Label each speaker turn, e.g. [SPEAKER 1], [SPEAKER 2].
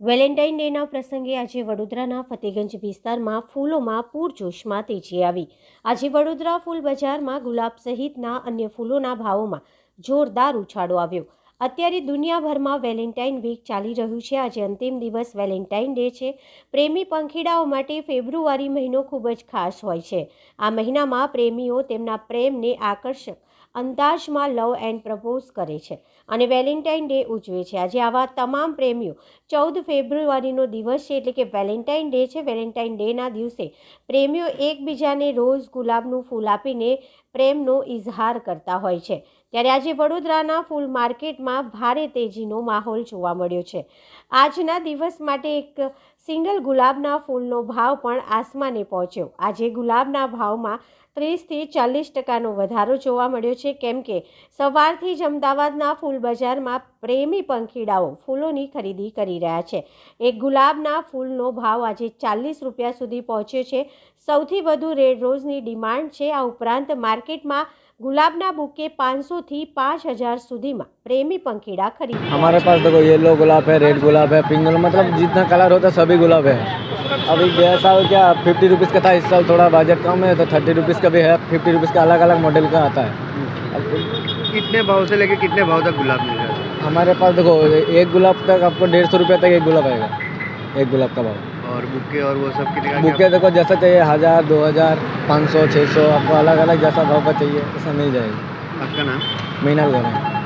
[SPEAKER 1] Valentine ડેના પ્રસંગે આજે વડોદરાના ફતેગંજ વિસ્તારમાં ફૂલોમાં પૂરજોશમાં તેજી આવી. આજે વડોદરા ફૂલ બજારમાં ગુલાબ સહિતના અન્ય ફૂલોના ભાવોમાં જોરદાર ઉછાળો આવ્યો. અત્યારે દુનિયાભરમાં વેલેન્ટાઇન વીક ચાલી રહ્યું છે. આજે અંતિમ દિવસ વેલેન્ટાઇન ડે છે. પ્રેમી પંખીડાઓ માટે ફેબ્રુઆરી મહિનો ખૂબ જ ખાસ હોય છે. આ મહિનામાં પ્રેમીઓ તેમના પ્રેમને આકર્ષક અંદાજમાં લવ એન્ડ પ્રપોઝ કરે છે અને વેલેન્ટાઇન ડે ઉજવે છે. આજે આવા તમામ પ્રેમીઓ ચૌદ ફેબ્રુઆરીનો દિવસ છે એટલે કે વેલેન્ટાઇન ડે છે. વેલેન્ટાઇન ડેના દિવસે પ્રેમીઓ એકબીજાને રોઝ ગુલાબનું ફૂલ આપીને પ્રેમનો ઇઝહાર કરતા હોય છે. ત્યારે આજે વડોદરાના ફૂલ માર્કેટમાં ભારે તેજીનો માહોલ જોવા મળ્યો છે. આજના દિવસ માટે એક સિંગલ ગુલાબના ફૂલનો ભાવ પણ આસમાને પહોંચ્યો. આજે ગુલાબના ભાવમાં ત્રીસથી ચાલીસ ટકાનો વધારો જોવા મળ્યો છે. કેમ કે સવારથી જ અમદાવાદના ફૂલ બજારમાં પ્રેમી પંખીડાઓ ફૂલોની ખરીદી કરી રહ્યા છે. એક ગુલાબના ફૂલનો ભાવ આજે ચાલીસ રૂપિયા સુધી પહોંચ્યો છે. સૌથી વધુ રેડ રોઝની ડિમાન્ડ છે. આ ઉપરાંત માર્કેટમાં ગુલાબના બુકે પાંચસોથી પાંચ હજાર સુધીમાં પ્રેમી પંખીડા ખરીદી
[SPEAKER 2] हमारे पास देखो येलो गुलाब है रेड गुलाब है पिंक गुलाब मतलब जितना कलर होता है सभी गुलाब है अभी गया साल क्या फिफ्टी रुपीज़ का था इस साल थोड़ा बजट कम है तो थर्टी रुपीज़ का भी है फिफ्टी रुपीज़ का अलग अलग मॉडल का आता है अब
[SPEAKER 3] कितने भाव से लेके कितने भाव तक गुलाब मिल रहा है
[SPEAKER 2] हमारे पास देखो एक गुलाब तक आपको डेढ़ सौ रुपये तक एक गुलाब आएगा एक गुलाब का भाव
[SPEAKER 3] और बुके और वो सब कितने का
[SPEAKER 2] बुके देखो जैसा चाहिए हज़ार दो हज़ार पाँच सौ छः सौ आपको अलग अलग जैसा भाव का चाहिए ऐसा मिल जाएगा
[SPEAKER 3] आपका नाम
[SPEAKER 2] मीनाल गढ़